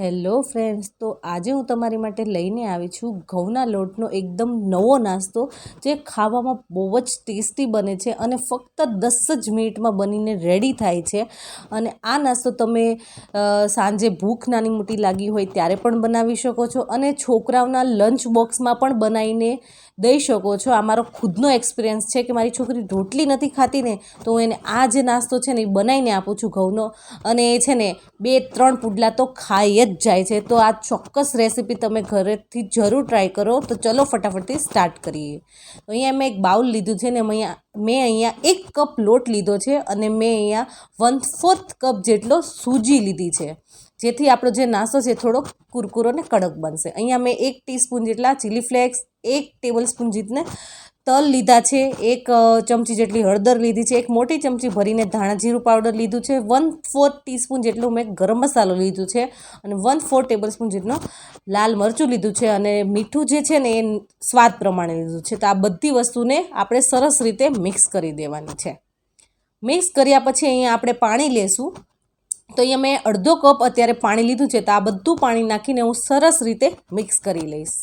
Hello friends, તો આજે હું તમારી માટે લઈને આવી છું ઘઉંના લોટનો એકદમ નવો નાસ્તો, જે ખાવામાં બહુ જ ટેસ્ટી બને છે અને ફક્ત દસ જ મિનિટમાં બનીને રેડી થાય છે. અને આ નાસ્તો તમે સાંજે ભૂખ નાની મોટી લાગી હોય ત્યારે પણ બનાવી શકો છો અને છોકરાઓના લંચ બોક્સમાં પણ બનાવીને દઈ શકો છો. આ મારો ખુદનો એક્સપિરિયન્સ છે કે મારી છોકરી રોટલી નથી ખાતી ને, તો હું એને આ જે નાસ્તો છે ને એ બનાવીને આપું છું ઘઉંનો. અને એ છે ને, બે ત્રણ પુડલા તો ખાઈ જ જાય છે. તો આ ચોક્કસ રેસીપી તમે ઘરેથી જરૂર ટ્રાય કરો. તો ચલો ફટાફટથી સ્ટાર્ટ કરીએ. તો અહીંયા મેં એક બાઉલ લીધું છે ને અહીંયા મેં અહીંયા એક કપ લોટ લીધો છે અને મેં અહીંયા વન ફોર્થ કપ જેટલો સૂજી લીધી છે. જેથી આપણો જે નાસ્તો છે થોડો કુરકુરો ને કડક બનશે. અહીંયા મેં એક ટીસ્પૂન જેટલા ચીલી ફ્લેક્સ એક ટેબલ સ્પૂન જેટને તલ લીધા છે, એક ચમચી જેટલી હળદર લીધી છે, એક મોટી ચમચી ભરીને ધાણા જીરું પાવડર લીધું છે વન ફોર ટીસ્પૂન જેટલું મેં ગરમ મસાલો લીધું છે અને વન ફોર ટેબલ સ્પૂન જેટલું લાલ મરચું લીધું છે અને મીઠું જે છે ને એ સ્વાદ પ્રમાણે લીધું છે. તો આ બધી વસ્તુને આપણે સરસ રીતે મિક્સ કરી દેવાની છે. મિક્સ કર્યા પછી અહીંયા આપણે પાણી લેશું. તો અહીંયા મેં અડધો કપ અત્યારે પાણી લીધું છે, તો આ બધું પાણી નાખીને હું સરસ રીતે મિક્સ કરી લઈશ.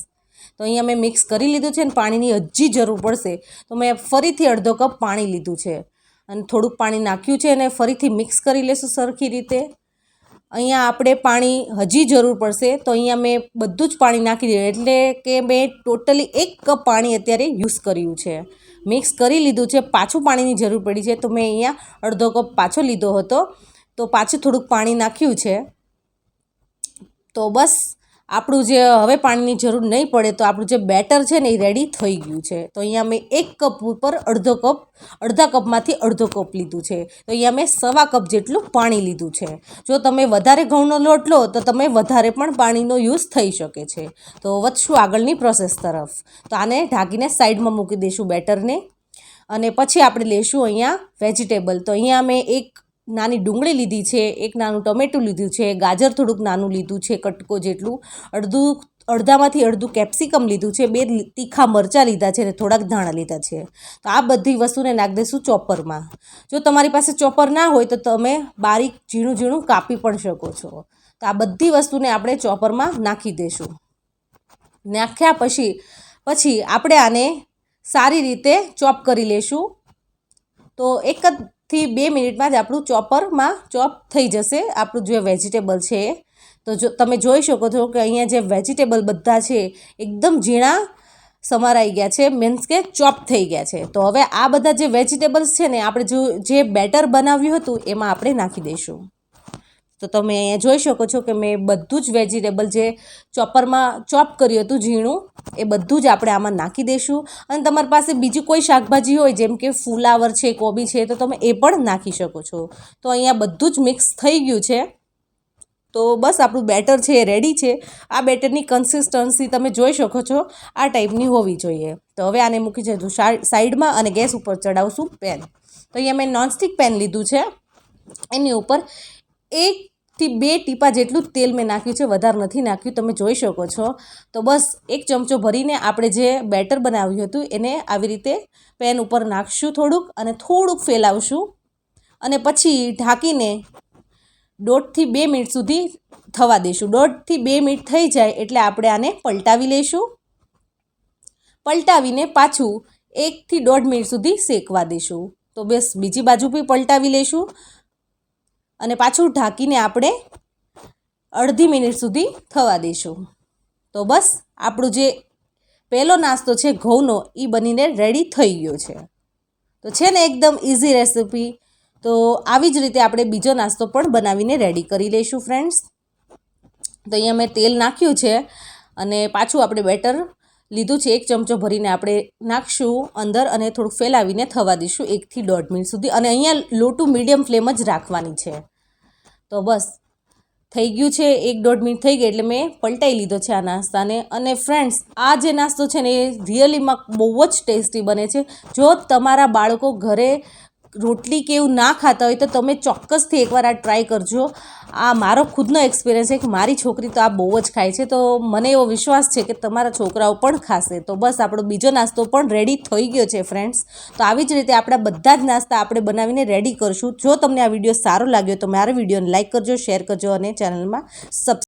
તો અહીંયા મેં મિક્સ કરી લીધું છે અને પાણીની હજી જરૂર પડશે. તો મેં ફરીથી અડધો કપ પાણી લીધું છે. અને થોડુંક પાણી નાખ્યું છે અને ફરીથી મિક્સ કરી લેશું સરખી રીતે. અહીંયા આપણે પાણી હજી જરૂર પડશે. તો અહીંયા મેં બધું જ પાણી નાખી દીધું. એટલે કે મેં ટોટલી એક કપ પાણી અત્યારે યુઝ કર્યું છે. મિક્સ કરી લીધું છે. પાછું પાણીની જરૂર પડી છે. તો મેં અહીંયા અડધો કપ પાછો લીધો હતો. તો પાછું થોડુંક પાણી નાખ્યું છે. તો બસ આપણું જે હવે પાણીની જરૂર નહીં પડે તો આપણું જે બેટર છે ને એ રેડી થઈ ગયું છે. તો અહીંયા મેં એક કપ ઉપર અડધો કપ, અડધા કપમાંથી અડધો કપ લીધું છે. તો અહીંયા મેં સવા કપ જેટલું પાણી લીધું છે. જો તમે વધારે ઘઉંનો લોટ લો તો તમે વધારે પણ પાણીનો યુઝ થઈ શકે છે. તો વધશું આગળની પ્રોસેસ તરફ. તો આને ઢાંકીને સાઈડમાં મૂકી દઈશું બેટરને. અને પછી આપણે લેશું અહીંયા વેજીટેબલ તો અહીંયા મેં એક નાની ડુંગળી લીધી છે, એક નાનું ટમેટું લીધું છે, ગાજર થોડુંક નાનું લીધું છે, કટકો જેટલું, અડધું, અડધામાંથી અડધું કેપ્સિકમ લીધું છે, બે તીખા મરચાં લીધા છે અને થોડાક ધાણા લીધા છે. તો આ બધી વસ્તુને નાખી દઈશું ચોપરમાં. જો તમારી પાસે ચોપર ના હોય તો તમે બારીક ઝીણું ઝીણું કાપી પણ શકો છો. તો આ બધી વસ્તુને આપણે ચોપરમાં નાખી દઈશું નાખ્યા પછી પછી આપણે આને સારી રીતે ચોપ કરી લેશું. તો એક જ થી બે મિનિટમાં જ આપણું ચોપરમાં ચોપ થઈ જશે આપણું જે વેજીટેબલ છે. તો જો તમે જોઈ શકો છો કે અહીંયા જે વેજીટેબલ બધા છે, એકદમ ઝીણા સમારાઈ ગયા છે મીન્સ કે ચોપ થઈ ગયા છે તો હવે આ બધા જે વેજીટેબલ્સ છે ને, આપણે જો જે બેટર બનાવ્યું હતું, એમાં આપણે નાખી દઈશું તો તમે અહીંયા જોઈ શકો છો કે મેં બધું જ વેજીટેબલ જે ચોપરમાં ચોપ કર્યું હતું ઝીણું, એ બધું જ આપણે આમાં નાખી દઈશું. અને તમારી પાસે બીજી કોઈ શાકભાજી હોય, જેમ કે ફુલાવર છે, કોબી છે, તો તમે એ પણ નાખી શકો છો. તો અહીંયા બધું જ મિક્સ થઈ ગયું છે. તો બસ આપણું બેટર છે, એ રેડી છે. આ બેટરની કન્સિસ્ટન્સી તમે જોઈ શકો છો, આ ટાઈપની હોવી જોઈએ. તો હવે આને મૂકી જઈશું સાઈડમાં અને ગેસ ઉપર ચડાવશું પેન. તો અહીંયા મેં નોનસ્ટિક પેન લીધું છે. એની ઉપર એકથી બે ટીપા જેટલું તેલ મેં નાખ્યું છે, વધારે નથી નાખ્યું, તમે જોઈ શકો છો. તો બસ એક ચમચો ભરીને આપણે જે બેટર બનાવ્યું હતું, એને આવી રીતે પેન ઉપર નાખશું થોડુંક અને થોડુંક ફેલાવશું. અને પછી ઢાંકીને દોઢથી બે મિનિટ સુધી થવા દઈશું દોઢથી બે મિનિટ થઈ જાય એટલે આપણે આને પલટાવી લઈશું પલટાવીને પાછું એકથી દોઢ મિનિટ સુધી શેકવા દઈશું તો બસ બીજી બાજુ બી પલટાવી લઈશું અને પાછું ઢાંકીને આપણે અડધી મિનિટ સુધી થવા દઈશું. તો બસ, આપણું જે પહેલો નાસ્તો છે ઘઉંનો, એ બનીને રેડી થઈ ગયો છે. તો છે ને એકદમ ઇઝી રેસિપી તો આવી જ રીતે આપણે બીજો નાસ્તો પણ બનાવીને રેડી કરી લઈશું ફ્રેન્ડ્સ તો અહીંયા મેં તેલ નાખ્યું છે અને પાછું આપણે બેટર લીધું છે. એક ચમચો ભરીને આપણે નાખશું અંદર અને થોડુંક ફેલાવીને થવા દઈશું એકથી દોઢ મિનિટ સુધી. અને અહીંયા લોટું મીડિયમ ફ્લેમ જ રાખવાની છે. તો બસ, થઈ ગયું છે, એક દોઢ મિનિટ થઈ ગઈ એટલે મેં પલટાઈ લીધો છે આ નાસ્તાને. અને ફ્રેન્ડ્સ આ જે નાસ્તો છે ને એ રિયલીમાં બહુ જ ટેસ્ટી બને છે. જો તમારા બાળકો ઘરે રોટલી કે એવું ના ખાતા હોય તો તમે ચોક્કસથી એકવાર આ ટ્રાય કરજો. આ મારો ખુદનો એક્સપિરિયન્સ છે કે મારી છોકરી તો આ બહુ જ ખાય છે. તો મને એવો વિશ્વાસ છે કે તમારા છોકરાઓ પણ ખાશે. તો બસ આપણો બીજો નાસ્તો પણ રેડી થઈ ગયો છે ફ્રેન્ડ્સ તો આવી જ રીતે આપણા બધા જ નાસ્તા આપણે બનાવીને રેડી કરશું. જો તમને આ વીડિયો સારો લાગ્યો તો મારા વિડીયોને લાઇક કરજો શેર કરજો અને ચેનલમાં સબસ્ક્રાઈબ